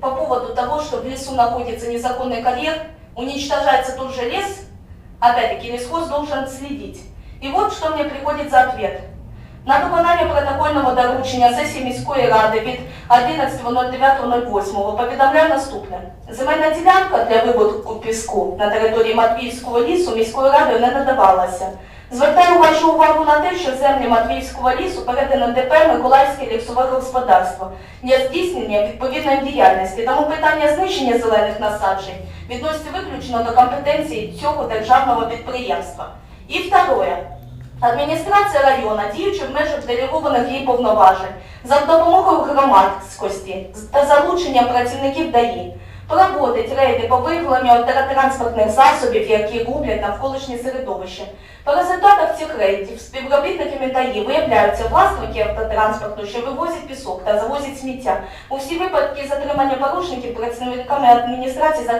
по поводу того, что в лесу находится незаконный карьер, уничтожается тот же лес, опять-таки лесхоз должен следить. І от що мені приходить за ответ. На виконання протокольного доручення сесії міської ради від 11.09.08 повідомляю наступне. Земельна ділянка для видобутку піску на території Матвіївського лісу міською радою не надавалася. Звертаю вашу увагу на те, що землі Матвіївського лісу передано ДП Миколаївське лісове господарство для здійснення відповідної діяльності. Тому питання знищення зелених насаджень відноситься виключно до компетенції цього державного підприємства. І второе. Адміністрація району, діючи в межах делегованих їй повноважень, за допомогою громадськості та залученням працівників ДАІ, проводить рейди по виявленню автотранспортних засобів, які гублять навколишнє середовище. По результатах цих рейдів співробітниками ДАІ виявляються власники автотранспорту, що вивозять пісок та завозять сміття. Усі випадки затримання порушників працівниками адміністрації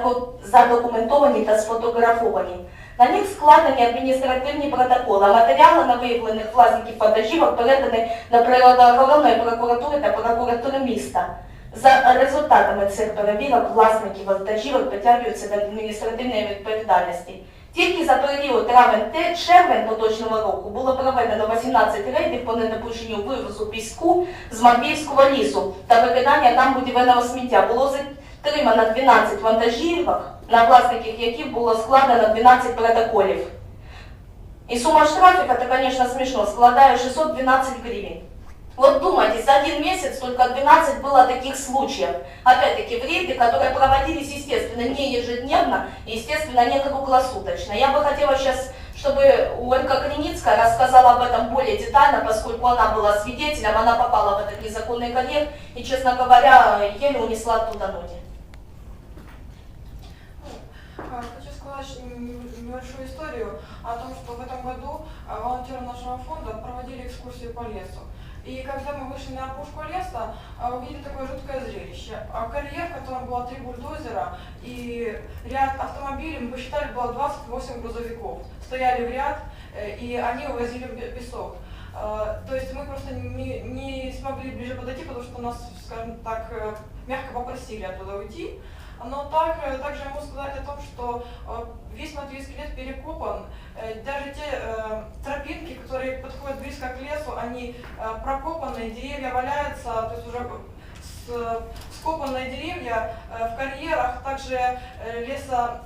задокументовані та сфотографовані. На них складені адміністративні протоколи, а матеріали на виявлених власників вантажівок передані до природоохоронної прокуратури та прокуратури міста. За результатами цих перевірок власники вантажівок притягуються до адміністративної відповідальності. Тільки за період травень-червень поточного року було проведено 18 рейдів по недопущенню вивозу піску з Матвіївського лісу та викидання там будівельного сміття. Було затримано 12 вантажівок, на власників яких було складено 12 протоколів. І сума штрафів, это, конечно, смешно, складає 612 гривен. Вот думайте, за один месяц только 12 было таких случаев. Опять-таки, в рейды, которые проводились, естественно, не ежедневно, и, естественно, не круглосуточно. Я бы хотела сейчас, чтобы Ольга Креницкая рассказала об этом более детально, поскольку она была свидетелем, она попала в этот незаконный карьер, и, честно говоря, еле унесла оттуда ноги. А, Хочу сказать небольшую историю о том, что в этом году а, волонтеры нашего фонда проводили экскурсию по лесу. И когда мы вышли на опушку леса, а, увидели такое жуткое зрелище. А Карьер, в котором было три бульдозера и ряд автомобилей, мы посчитали, было 28 грузовиков. Стояли в ряд, э, и они увозили пе- песок. А, То есть мы просто не, не смогли ближе подойти, потому что нас, скажем так, э, мягко попросили оттуда уйти. Но так, э, также могу сказать о том, что э, весь Матвейский лес перекопан. Э, Даже те тропинки, которые подходят близко к лесу, они прокопаны, деревья валяются, то есть уже скопанные деревья в карьерах, также лесо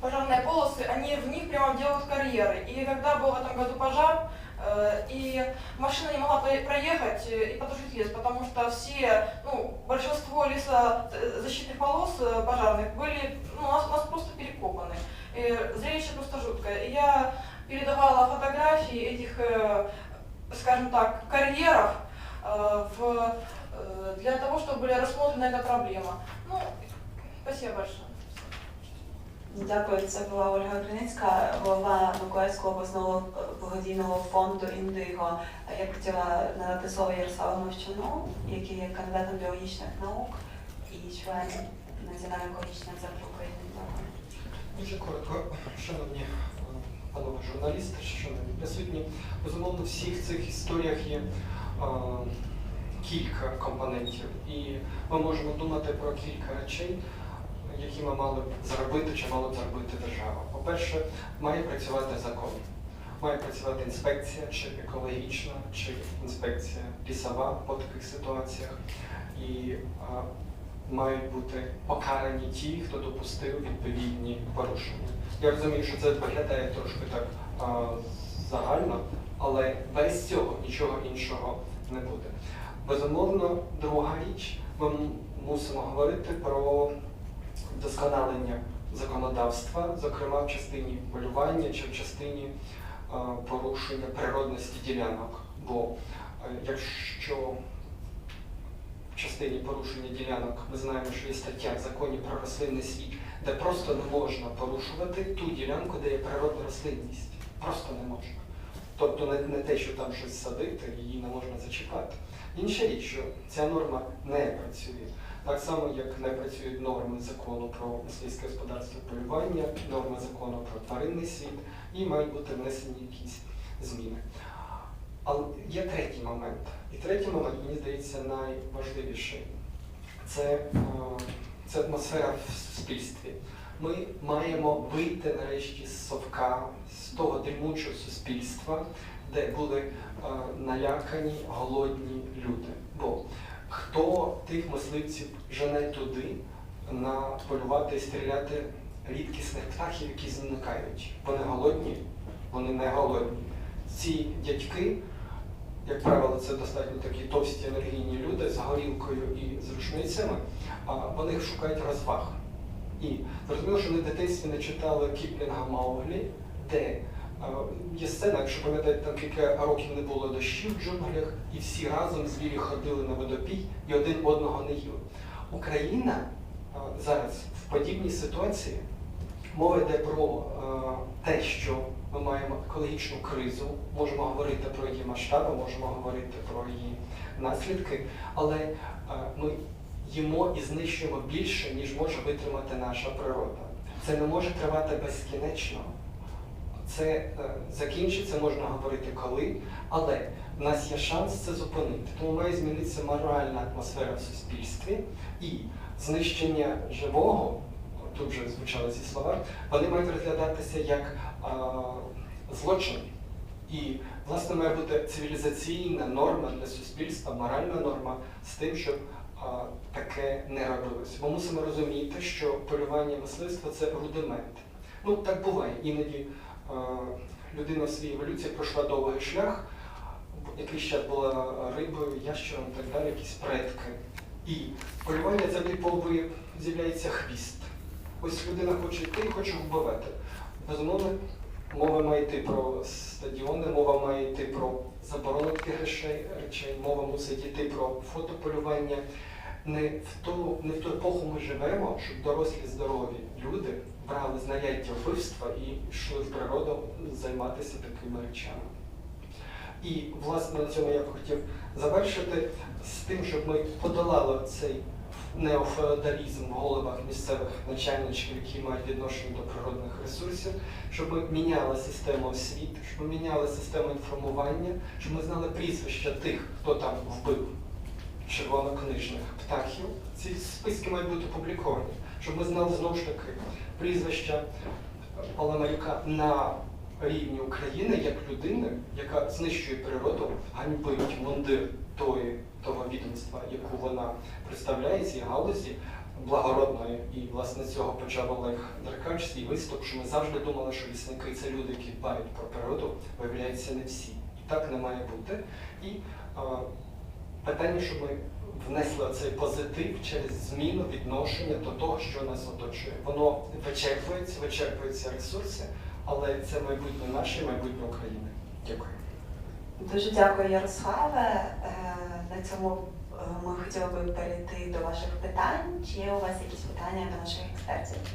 пожарные полосы, они в них прямо делают карьеры. И когда был в этом году пожар, и машина не могла про- проехать э, и потушить лес, потому что все, ну, большинство полос э, пожарных были, ну, у нас, у нас просто перекопаны. И зрелище просто жуткое. И я передавала фотографии этих, э, скажем так, карьеров э, в, э, для того, чтобы была рассмотрена эта проблема. Ну, спасибо большое. Дякую, це була Ольга Криницька, голова Миколаївського обласного благодійного фонду Індиго. Я б хотіла надати слово Ярославу Мовчану, який є кандидатом біологічних наук і член Національного екологічного центру України. Дуже коротко, шановні е, панове журналісти, шановні присутні. Безумовно, в всіх цих історіях є е, кілька компонентів, і ми можемо думати про кілька речей, які ми мали б зробити чи мала б зробити держава. По-перше, має працювати закон. Має працювати інспекція, чи екологічна, чи інспекція лісова по таких ситуаціях. І е, мають бути покарані ті, хто допустив відповідні порушення. Я розумію, що це виглядає трошки так а, загально, але без цього нічого іншого не буде. Безумовно, друга річ, ми мусимо говорити про вдосконалення законодавства, зокрема в частині полювання чи в частині а, порушення природності ділянок. Бо е, якщо в частині порушення ділянок ми знаємо, що є стаття в законі про рослинний світ, де просто не можна порушувати ту ділянку, де є природна рослинність. Просто не можна. Тобто не те, що там щось садити, її не можна зачіпати. Інша річ, що ця норма не працює. Так само, як не працюють норми закону про мисливське господарство полювання, норми закону про тваринний світ, і мають бути внесені якісь зміни. Але є третій момент. І третій момент, мені здається, найважливіший. це, е, це атмосфера в суспільстві. Ми маємо вийти нарешті з совка, з того дрімучого суспільства, де були е, налякані, голодні люди. Бо хто тих мисливців жене туди на полювати і стріляти рідкісних птахів, які зникають? Вони голодні, вони не голодні. Ці дядьки, як правило, це достатньо такі товсті енергійні люди з горілкою і з рушницями, вони шукають розваг. І зрозуміло, що вони в дитинстві не читали Кіплінга Мауглі, де є сцена, якщо пам'ятаєте, там кілька років не було дощів в джунглях, і всі разом звірі ходили на водопій і один одного не їли. Україна зараз в подібній ситуації мова йде про те, що ми маємо екологічну кризу, можемо говорити про її масштаби, можемо говорити про її наслідки, але ми їмо і знищуємо більше, ніж може витримати наша природа. Це не може тривати безкінечно. Це е, закінчиться, можна говорити коли, але в нас є шанс це зупинити. Тому має змінитися моральна атмосфера в суспільстві і знищення живого, тут вже звучали ці слова, вони мають розглядатися як а, злочин. І, власне, має бути цивілізаційна норма для суспільства, моральна норма з тим, щоб а, таке не робилося. Ми мусимо розуміти, що полювання мисливства це рудимент. Ну, так буває. Іноді людина в своїй еволюції пройшла довгий шлях, якийсь час була рибою, ящером і так далі, якісь предки. І полювання це типовий з'являється хвіст. Ось людина хоче йти і хоче вбивати. Безумовно, мова має йти про стадіони, мова має йти про заборону таких речей, мова мусить йти про фотополювання. Не в ту, не в ту епоху ми живемо, щоб дорослі здорові люди брали знаряддя вбивства і йшли в природу займатися такими речами. І, власне, на цьому я б хотів завершити з тим, щоб ми подолали цей неофеодалізм в головах місцевих начальничків, які мають відношення до природних ресурсів, щоб ми міняли систему освіти, щоб ми міняли систему інформування, щоб ми знали прізвища тих, хто там вбив червонокнижних птахів. Ці списки мають бути опубліковані, щоб ми знали знову ж таки прізвища Паламарюка на рівні України як людини, яка знищує природу, ганьбить мундир тої, того відомства, яку вона представляє цій галузі благородної. І власне цього почав Олег Деркач свій виступ, що ми завжди думали, що лісники це люди, які дбають про природу, виявляється не всі. І так не має бути. І а, питання, щоб ми внесли цей позитив через зміну відношення до того, що нас оточує. Воно вичерпується, вичерпуються ресурси, але це майбутнє наше, майбутнє України. Дякую. Дуже дякую, Ярославе. Е, На цьому е, ми хотіли би перейти до ваших питань. Чи є у вас якісь питання до наших експертів?